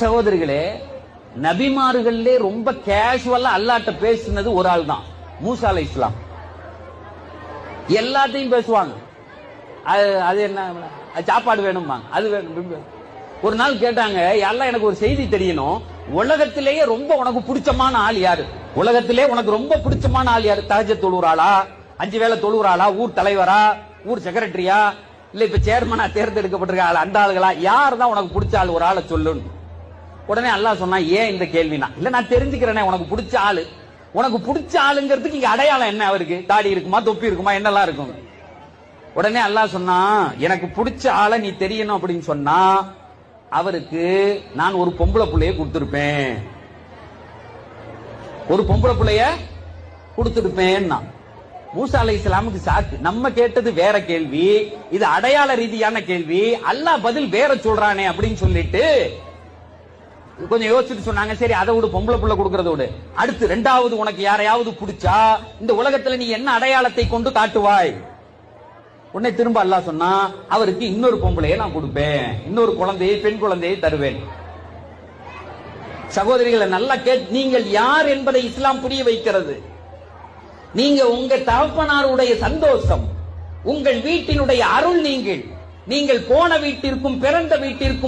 சகோதரிகளே நபிமார்கள்லே ரொம்ப கேஷுவலா அல்லாட்ட பேசினது ஒரு ஆள் தான் மூசா அலை இஸ்லாம். எல்லாத்தையும் பேசுவாங்க. அது அது என்ன சாப்பாடு வேணும்பாங்க அது வேணும். ஒரு நாள் கேட்டாங்க எல்லாம் எனக்கு ஒரு செய்தி தெரியணும்? உலகத்திலேயே ரொம்ப உனக்கு பிடிச்சமான ஆள் யாரு? உலகத்திலே உனக்கு ரொம்ப பிடிச்சமான ஆள் யாரு? தகஜ தொழுறாளா அஞ்சு வேளை தொழுறாளா ஊர் தலைவரா? ஊர் செக்ரட்டரியா இல்ல இப்ப சேர்மனா தேர்ந்தெடுக்கப்பட்டிருக்க ஆள் அந்த ஆளுகளா? யார் தான் உனக்கு பிடிச்ச ஆள்? ஒரு ஆளை சொல்லுன்னு. உடனே அல்லாஹ் சொன்னா ஏன் இந்த கேள்வினா? இல்ல நான் தெரிஞ்சுக்கிறேனே உனக்கு பிடிச்ச ஆளு. உனக்கு பிடிச்ச ஆளுங்கிறதுக்கு இங்க அடையாளம் என்ன? அவருக்கு தாடி இருக்குமா தொப்பி இருக்குமா என்னெல்லாம் இருக்கும்? உடனே அல்லாஹ் சொன்னா எனக்கு பிடிச்ச ஆளை நீ தெரியணும் அப்படின்னு சொன்னா அவருக்கு நான் ஒரு பொம்பளை பிள்ளைய கொடுத்துருப்பேன். ஒரு பொம்பளை பிள்ளைய கொடுத்துருப்பேன் மூசா அலை இஸ்லாமுக்கு சாக்கு. நம்ம கேட்டது வேற கேள்வி இது அடையாள ரீதியான கேள்வி. அல்லாஹ் பதில் வேற சொல்றானே அப்படின்னு சொல்லிட்டு கொஞ்சம் யோசிச்சுட்டு சொன்னாங்க சரி அதை விடு பொம்பளை புள்ள கொடுக்கறத விடு. அடுத்து ரெண்டாவது உனக்கு யாரையாவது பிடிச்சா இந்த உலகத்துல நீ என்ன அடையாளத்தை கொண்டு காட்டுவாய்? உன்னை திரும்ப அல்லாஹ் சொன்னா அவருக்கு இன்னொரு பொம்பளையை நான் கொடுப்பேன். இன்னொரு குழந்தையை பெண் குழந்தையை தருவேன். சகோதரிகளை நல்லா கே நீங்கள் யார் என்பதை இஸ்லாம் புரிய வைக்கிறது. நீங்க உங்க தகப்பனாருடைய சந்தோஷம் உங்கள் வீட்டினுடைய அருள் நீங்கள். நீங்கள் போன வீட்டிற்கும் பிறந்த வீட்டிற்கும்